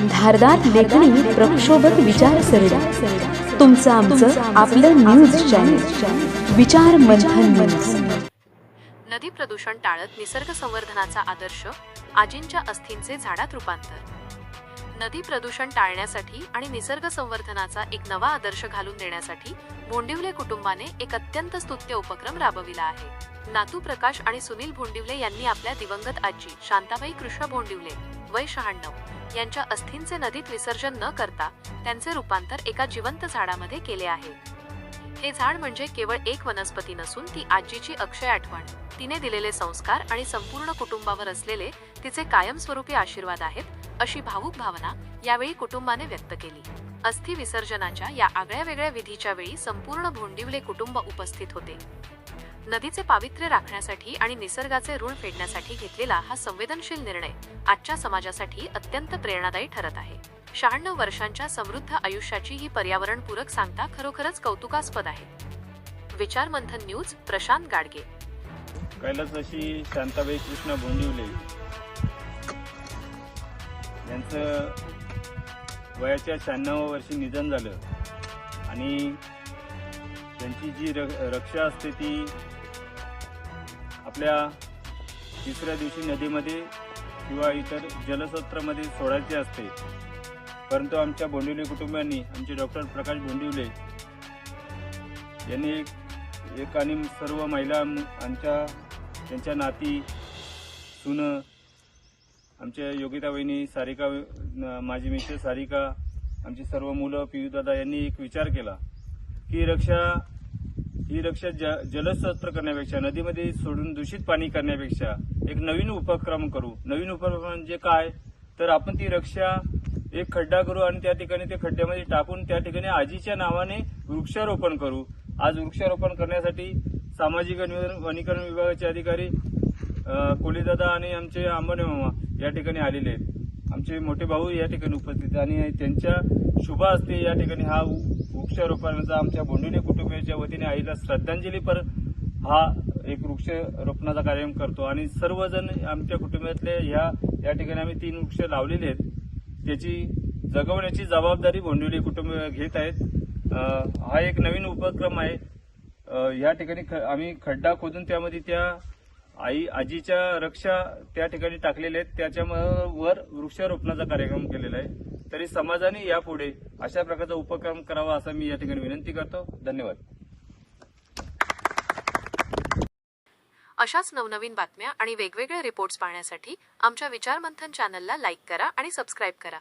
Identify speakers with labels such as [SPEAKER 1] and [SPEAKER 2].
[SPEAKER 1] धारदार लेखणी प्रक्षोभक विचारसरणी. तुमचं आमचं आपलं न्यूज चॅनल विचार मंथन न्यूज
[SPEAKER 2] नदी प्रदूषण टाळत निसर्ग संवर्धनाचा आदर्श आजींच्या अस्थींचे झाडात रूपांतर. नदी प्रदूषण टाळण्यासाठी आणि निसर्ग संवर्धनाचा एक नवा आदर्श घालून देण्यासाठी भोंडिवले कुटुंबाने एक अत्यंत स्तुत्य उपक्रम राबविला आहे. नातू प्रकाश आणि सुनील भोंडिवले यांनी आपल्या दिवंगत आजी शांताबाई कृष्ण भोंडिवले वय शहाण्णव यांच्या अस्थींचे नदीत विसर्जन न करता त्यांचे रूपांतर एका जिवंत झाडामध्ये केले आहे. हे झाड म्हणजे केवळ एक वनस्पती नसून ती आजीची अक्षय आठवण. तिने दिलेले संस्कार आणि संपूर्ण कुटुंबावर असलेले तिचे कायमस्वरूपी आशीर्वाद आहेत अशी भावूक भावना यावेळी कुटुंबाने व्यक्त केली. अस्थि विसर्जनाच्या या आगळ्या वेगळ्या विधीच्या वेळी संपूर्ण भोंडिवले कुटुंब उपस्थित होते. नदीचे पावित्र्य राखण्यासाठी आणि निसर्गाचे ऋण फेडण्यासाठी घेतलेला हा संवेदनशील निर्णय आजच्या समाजासाठी अत्यंत प्रेरणादायी ठरत आहे. शहाण्णव वर्षांच्या समृद्ध आयुष्याची ही पर्यावरणपूरक सांगता खरोखरच कौतुकास्पद आहे. विचार मंथन न्यूज प्रशांत गाडगे.
[SPEAKER 3] कैलासाशी शांताबाई कृष्ण भोंडिवले यांचं वयाच्या शहाण्णव वर्षी निधन झालं. आणि त्यांची जी र रक्षा असते ती आपल्या तिसऱ्या दिवशी नदीमध्ये किंवा इतर जलसत्रामध्ये सोडायचे असते. परंतु आमच्या बोंडिवले कुटुंबियांनी आमचे डॉक्टर प्रकाश बोंडिवले यांनी एक एक आणि सर्व महिला आमच्या त्यांच्या नाती सुनं आमच्या योगिता वहिनी सारिका माझी मित्र सारिका आमची सर्व मुलं पियुदादा यांनी एक विचार केला की रक्षा ही रक्षा ज करण्यापेक्षा नदीमध्ये सोडून दूषित पाणी करण्यापेक्षा एक नवीन उपक्रम करू. नवीन उपक्रम म्हणजे काय? तर आपण ती रक्षा एक खड्डा करू आणि त्या ठिकाणी ते खड्ड्यामध्ये टाकून त्या ठिकाणी आजीच्या नावाने वृक्षारोपण करू. आज वृक्षारोपण करण्यासाठी सामाजिक वनीकरण विभागाचे अधिकारी अ, कोलीदादा आणि आमचे आंबने मामा या ठिकाणी आलेले आहेत. आमचे मोठे भाऊ या ठिकाणी उपस्थित आणि त्यांच्या शुभ हस्ते या ठिकाणी हा वृक्षारोपणाचा आमच्या बोंडुने कुटुंबियाच्या वतीने आईला श्रद्धांजली पर हा एक वृक्षारोपणाचा कार्यक्रम करतो. आणि सर्वजण आमच्या कुटुंबातले ह्या या ठिकाणी आम्ही तीन वृक्ष लावलेले आहेत. त्याची जगवण्याची जबाबदारी भोंडिवली कुटुंब घेत आहेत. हा एक नवीन उपक्रम आहे. या ठिकाणी ख- आम्ही खड्डा खोदून त्यामध्ये त्या आई आजीच्या रक्षा त्या ठिकाणी टाकलेल्या आहेत. त्याच्यावर वृक्षारोपणाचा कार्यक्रम केलेला आहे. तरी समाजाने यापुढे अशा प्रकारचा उपक्रम करावा असं मी या ठिकाणी विनंती करतो. धन्यवाद.
[SPEAKER 2] अशाच नवनवीन बातम्या आणि वेगवेगळे रिपोर्ट्स पाहण्यासाठी आमच्या विचारमंथन चॅनलला लाईक करा आणि सबस्क्राईब करा.